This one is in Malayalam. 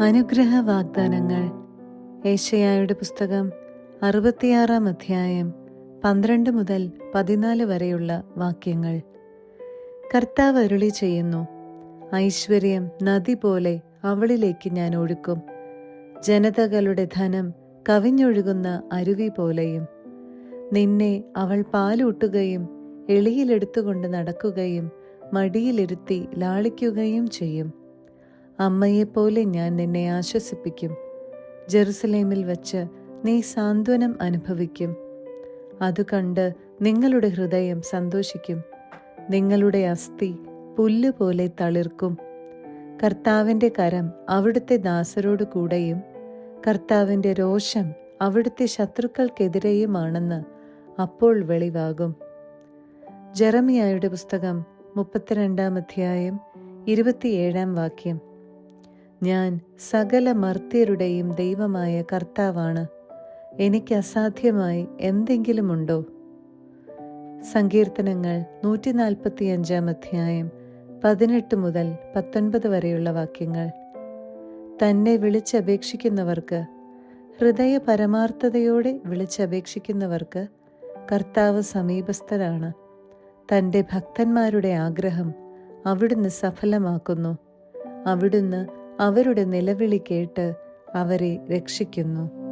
അനുഗ്രഹ വാഗ്ദാനങ്ങൾ ഏഷയായുടെ പുസ്തകം അറുപത്തിയാറാം അധ്യായം പന്ത്രണ്ട് മുതൽ പതിനാല് വരെയുള്ള വാക്യങ്ങൾ. കർത്താവ് അരുളി ചെയ്യുന്നു ഐശ്വര്യം നദി പോലെ അവളിലേക്ക് ഞാൻ ഒഴുക്കും. ജനതകളുടെ ധനം കവിഞ്ഞൊഴുകുന്ന അരുവി പോലെയും നിന്നെ അവൾ പാലൂട്ടുകയും എളിയിലെടുത്തുകൊണ്ട് നടക്കുകയും മടിയിലിരുത്തി ലാളിക്കുകയും ചെയ്യും. അമ്മയെപ്പോലെ ഞാൻ നിന്നെ ആശ്വസിപ്പിക്കും. ജെറുസലേമിൽ വച്ച് നീ സാന്ത്വനം അനുഭവിക്കും. അത് കണ്ട് നിങ്ങളുടെ ഹൃദയം സന്തോഷിക്കും. നിങ്ങളുടെ അസ്ഥി പുല്ലുപോലെ തളിർക്കും. കർത്താവിന്റെ കരം അവിടുത്തെ ദാസരോട് കൂടെയും കർത്താവിന്റെ രോഷം അവിടുത്തെ ശത്രുക്കൾക്കെതിരെയുമാണെന്ന് അപ്പോൾ വെളിവാകും. ജെറമിയായുടെ പുസ്തകം മുപ്പത്തിരണ്ടാം അധ്യായം ഇരുപത്തിയേഴാം വാക്യം. ഞാൻ സകല മർത്യരുടെയും ദൈവമായ കർത്താവാണ്. എനിക്ക് അസാധ്യമായി എന്തെങ്കിലുമുണ്ടോ? സങ്കീർത്തനങ്ങൾ നൂറ്റി നാൽപ്പത്തി അഞ്ചാം അധ്യായം പതിനെട്ട് മുതൽ പത്തൊൻപത് വരെയുള്ള വാക്യങ്ങൾ. തന്നെ വിളിച്ചപേക്ഷിക്കുന്നവർക്ക് ഹൃദയ പരമാർത്ഥതയോടെ വിളിച്ചപേക്ഷിക്കുന്നവർക്ക് കർത്താവ് സമീപസ്ഥരാണ്. തന്റെ ഭക്തന്മാരുടെ ആഗ്രഹം അവിടുന്ന് സഫലമാക്കുന്നു. അവിടുന്ന് അവരുടെ നിലവിളി കേട്ട് അവരെ രക്ഷിക്കുന്നു.